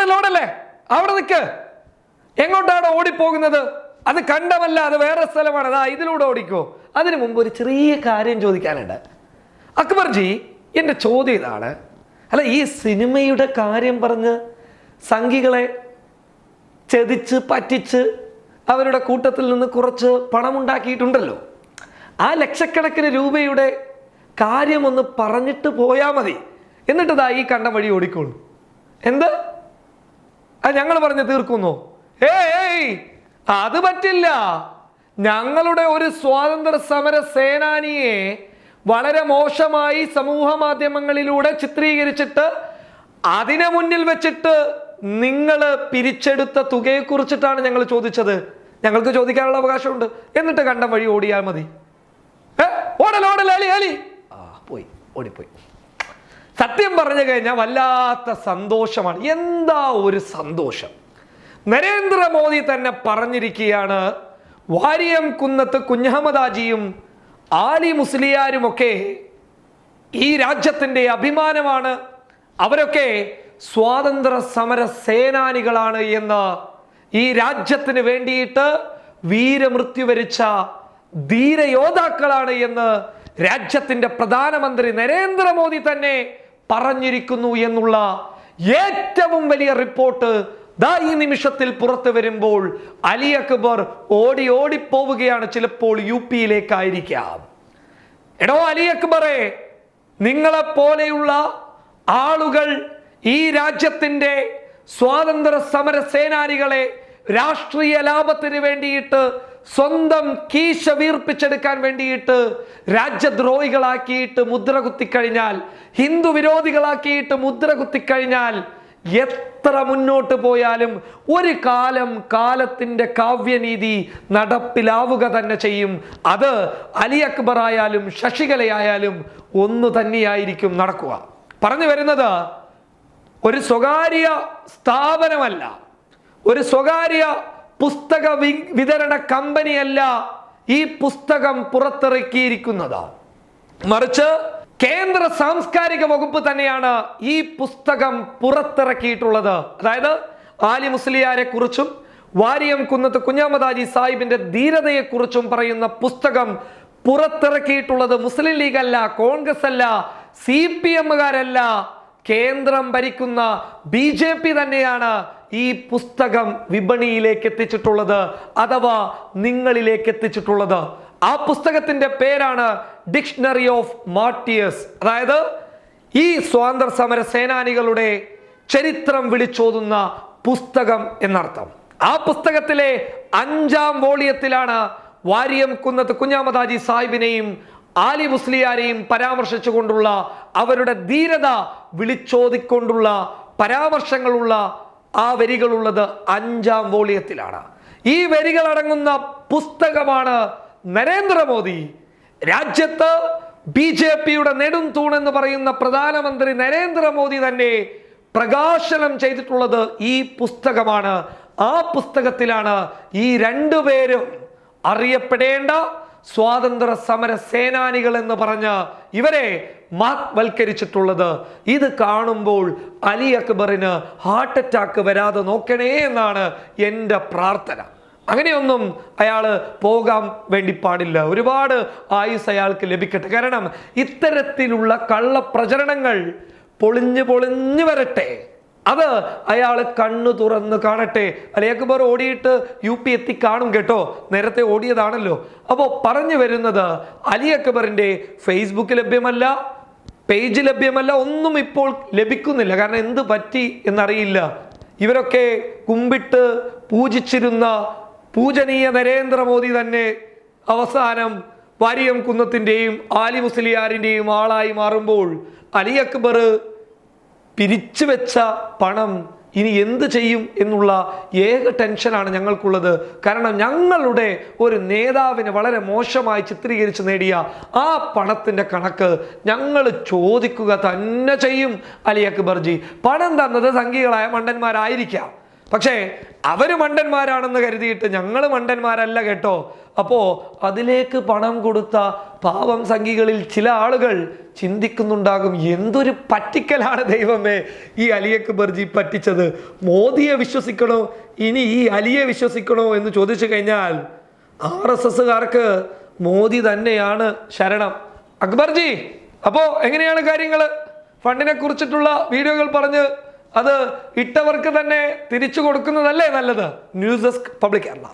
ഓടല്ലേ ഓടല്ലേ അവിടെ നിൽക്ക് എങ്ങോട്ടാണ് ഓടിപ്പോകുന്നത്? അത് കണ്ടമല്ല അത് വേറെ സ്ഥലമാണ്. അതാ ഇതിലൂടെ ഓടിക്കോ. അതിനു മുമ്പ് ഒരു ചെറിയ കാര്യം ചോദിക്കാനുണ്ട്. അക്ബർജി എന്റെ ചോദ്യം ഇതാണ്. അല്ല ഈ സിനിമയുടെ കാര്യം പറഞ്ഞ് സംഘികളെ ചതിച്ച് പറ്റിച്ച് അവരുടെ കൂട്ടത്തിൽ നിന്ന് കുറച്ച് പണമുണ്ടാക്കിയിട്ടുണ്ടല്ലോ. ആ ലക്ഷക്കണക്കിന് രൂപയുടെ കാര്യമൊന്ന് പറഞ്ഞിട്ട് പോയാൽ മതി. എന്നിട്ടതാ ഈ കണ്ട വഴി ഓടിക്കോളൂ. എന്ത്? അത് ഞങ്ങൾ പറഞ്ഞ് തീർക്കുന്നു. ഏയ് അത് പറ്റില്ല. ഞങ്ങളുടെ ഒരു സ്വാതന്ത്ര്യ സമര സേനാനിയെ വളരെ മോശമായി സമൂഹ മാധ്യമങ്ങളിലൂടെ ചിത്രീകരിച്ചിട്ട് അതിനെ മുന്നിൽ വെച്ചിട്ട് നിങ്ങൾ പിരിച്ചെടുത്ത തുകയെ കുറിച്ചിട്ടാണ് ഞങ്ങൾ ചോദിച്ചത്. ഞങ്ങൾക്ക് ചോദിക്കാനുള്ള അവകാശമുണ്ട്. എന്നിട്ട് കണ്ടം വഴി ഓടിയാൽ മതി. ഓടൽ ഓടല അലി അലി. ആ പോയി ഓടിപ്പോയി. സത്യം പറഞ്ഞു കഴിഞ്ഞാൽ വല്ലാത്ത സന്തോഷമാണ്. എന്താ ഒരു സന്തോഷം? നരേന്ദ്രമോദി തന്നെ പറഞ്ഞിരിക്കുകയാണ് വാരിയം കുന്നത്ത് കുഞ്ഞഹമ്മദാജിയും ആലി മുസ്ലിയാരുമൊക്കെ ഈ രാജ്യത്തിന്റെ അഭിമാനമാണ്. അവരൊക്കെ സ്വാതന്ത്ര്യ സമര സേനാനികളാണ് എന്ന് ഈ രാജ്യത്തിന് വേണ്ടിയിട്ട് വീരമൃത്യു വരിച്ച ധീരയോദ്ധാക്കളാണ് എന്ന് രാജ്യത്തിന്റെ പ്രധാനമന്ത്രി നരേന്ദ്രമോദി തന്നെ പറഞ്ഞിരിക്കുന്നു എന്നുള്ള ഏറ്റവും വലിയ റിപ്പോർട്ട് ദാ ഈ നിമിഷത്തിൽ പുറത്തു വരുമ്പോൾ അലി അക്ബർ ഓടി ഓടിപ്പോവുകയാണ് ചിലപ്പോൾ യു പിയിലേക്കായിരിക്കാം. എടോ അലി അക്ബറെ നിങ്ങളെ പോലെയുള്ള ആളുകൾ ഈ രാജ്യത്തിന്റെ സ്വാതന്ത്ര്യ സമര സേനാനികളെ രാഷ്ട്രീയ ലാഭത്തിന് വേണ്ടിയിട്ട് സ്വന്തം കീശ വീർപ്പിച്ചെടുക്കാൻ വേണ്ടിയിട്ട് രാജ്യദ്രോഹികളാക്കിയിട്ട് മുദ്ര കുത്തിക്കഴിഞ്ഞാൽ ഹിന്ദു വിരോധികളാക്കിയിട്ട് മുദ്ര കുത്തിക്കഴിഞ്ഞാൽ എത്ര മുന്നോട്ട് പോയാലും ഒരു കാലം കാലത്തിന്റെ കാവ്യനീതി നടപ്പിലാവുക തന്നെ ചെയ്യും. അത് അലി അക്ബർ ആയാലും ശശികലയായാലും ഒന്നു തന്നെയായിരിക്കും നടക്കുക. പറഞ്ഞു വരുന്നത് ഒരു സ്വകാര്യ സ്ഥാപനമല്ല. ഒരു സ്വകാര്യ പുസ്തക വിതരണ കമ്പനിയല്ല ഈ പുസ്തകം പുറത്തിറക്കിയിരിക്കുന്നത് മറിച്ച് കേന്ദ്ര സാംസ്കാരിക വകുപ്പ് തന്നെയാണ് ഈ പുസ്തകം പുറത്തിറക്കിയിട്ടുള്ളത്. അതായത് ആലി മുസ്ലിയാരെ കുറിച്ചും വാരിയം കുന്നത്ത് കുഞ്ഞാമദാജി സാഹിബിന്റെ ധീരതയെക്കുറിച്ചും പറയുന്ന പുസ്തകം പുറത്തിറക്കിയിട്ടുള്ളത് മുസ്ലിം ലീഗ് അല്ല കോൺഗ്രസ് അല്ല സി പി എമ്മുകാരല്ല കേന്ദ്രം ഭരിക്കുന്ന ബി ജെ പി തന്നെയാണ് ഈ പുസ്തകം വിപണിയിലേക്ക് എത്തിച്ചിട്ടുള്ളത് അഥവാ നിങ്ങളിലേക്ക് എത്തിച്ചിട്ടുള്ളത് ആ പുസ്തകത്തിന്റെ പേരാണ് ഡിക്ഷണറി ഓഫ് മാർട്ടിയേഴ്സ് അതായത് ഈ സ്വാതന്ത്ര്യ സമര സേനാനികളുടെ ചരിത്രം വിളിച്ചോതുന്ന പുസ്തകം എന്നർത്ഥം. ആ പുസ്തകത്തിലെ അഞ്ചാം വോളിയത്തിലാണ് വാര്യം കുന്നത്ത് കുഞ്ഞാമതാജി സാഹിബിനെയും ആലി മുസ്ലിയാരെയും പരാമർശിച്ചുകൊണ്ടുള്ള അവരുടെ ധീരത വിളിച്ചോതിക്കൊണ്ടുള്ള പരാമർശങ്ങളുള്ള ആ വരികളുള്ളത് അഞ്ചാം വോളിയത്തിലാണ്. ഈ വരികളടങ്ങുന്ന പുസ്തകമാണ് നരേന്ദ്രമോദി. രാജ്യത്ത് ബി ജെ പിയുടെ നെടും തൂണെന്ന് പറയുന്ന പ്രധാനമന്ത്രി നരേന്ദ്രമോദി തന്നെ പ്രകാശനം ചെയ്തിട്ടുള്ളത് ഈ പുസ്തകമാണ്. ആ പുസ്തകത്തിലാണ് ഈ രണ്ടുപേരും അറിയപ്പെടേണ്ട സ്വാതന്ത്ര്യ സമര സേനാനികൾ എന്ന് പറഞ്ഞ് ഇവരെ മാത്വൽക്കരിച്ചിട്ടുള്ളത് ഇത് കാണുമ്പോൾ അലി അക്ബറിന് ഹാർട്ട് അറ്റാക്ക് വരാതെ നോക്കണേ എന്നാണ് എന്റെ പ്രാർത്ഥന. അങ്ങനെയൊന്നും അയാൾ പോകാൻ വേണ്ടി പാടില്ല. ഒരുപാട് ആയുസ് അയാൾക്ക് ലഭിക്കട്ടെ. കാരണം ഇത്തരത്തിലുള്ള കള്ളപ്രചരണങ്ങൾ പൊളിഞ്ഞു പൊളിഞ്ഞു വരട്ടെ. അത് അയാൾ കണ്ണു തുറന്ന് കാണട്ടെ. അലി അക്ബർ ഓടിയിട്ട് യു പി എത്തി കാണും കേട്ടോ. നേരത്തെ ഓടിയതാണല്ലോ. അപ്പോൾ പറഞ്ഞു വരുന്നത് അലി അക്ബറിന്റെ ഫേസ്ബുക്ക് ലഭ്യമല്ല പേജ് ലഭ്യമല്ല ഒന്നും ഇപ്പോൾ ലഭിക്കുന്നില്ല. കാരണം എന്ത് പറ്റി എന്നറിയില്ല. ഇവരൊക്കെ കുമ്പിട്ട് പൂജിച്ചിരുന്ന പൂജനീയ നരേന്ദ്രമോദി തന്നെ അവസാനം വാരിയം കുന്നത്തിന്റെയും ആലി മുസ്ലിയാറിന്റെയും ആളായി മാറുമ്പോൾ അലി അക്ബർ പിരിച്ചു വെച്ച പണം ഇനി എന്ത് ചെയ്യും എന്നുള്ള ഏക ടെൻഷനാണ് ഞങ്ങൾക്കുള്ളത്. കാരണം ഞങ്ങളുടെ ഒരു നേതാവിനെ വളരെ മോശമായി ചിത്രീകരിച്ച് നേടിയ ആ പണത്തിന്റെ കണക്ക് ഞങ്ങൾ ചോദിക്കുക തന്നെ ചെയ്യും അലി അക്ബർജി. പണം തന്നത് സംഘികളായ മണ്ടന്മാരായിരിക്കാം. പക്ഷേ അവർ മണ്ടന്മാരാണെന്ന് കരുതിയിട്ട് ഞങ്ങൾ മണ്ടന്മാരല്ല കേട്ടോ. അപ്പോൾ അതിലേക്ക് പണം കൊടുത്ത പാവം സംഘികളിൽ ചില ആളുകൾ ചിന്തിക്കുന്നുണ്ടാകും എന്തൊരു പറ്റിക്കലാണ് ദൈവമേ ഈ അലി അക്ബർജി പറ്റിച്ചത്? മോദിയെ വിശ്വസിക്കണോ? ഇനി ഈ അലിയെ വിശ്വസിക്കണോ എന്ന് ചോദിച്ചു കഴിഞ്ഞാൽ ആർ എസ് എസ്സുകാർക്ക് മോദി തന്നെയാണ് ശരണം. അക്ബർജി അപ്പോൾ എങ്ങനെയാണ് കാര്യങ്ങൾ ഫണ്ടിനെ കുറിച്ചിട്ടുള്ള വീഡിയോകൾ പറഞ്ഞ് അത് ഇട്ടവർക്ക് തന്നെ തിരിച്ചു കൊടുക്കുന്നതല്ലേ നല്ലത്? News desk public Kerala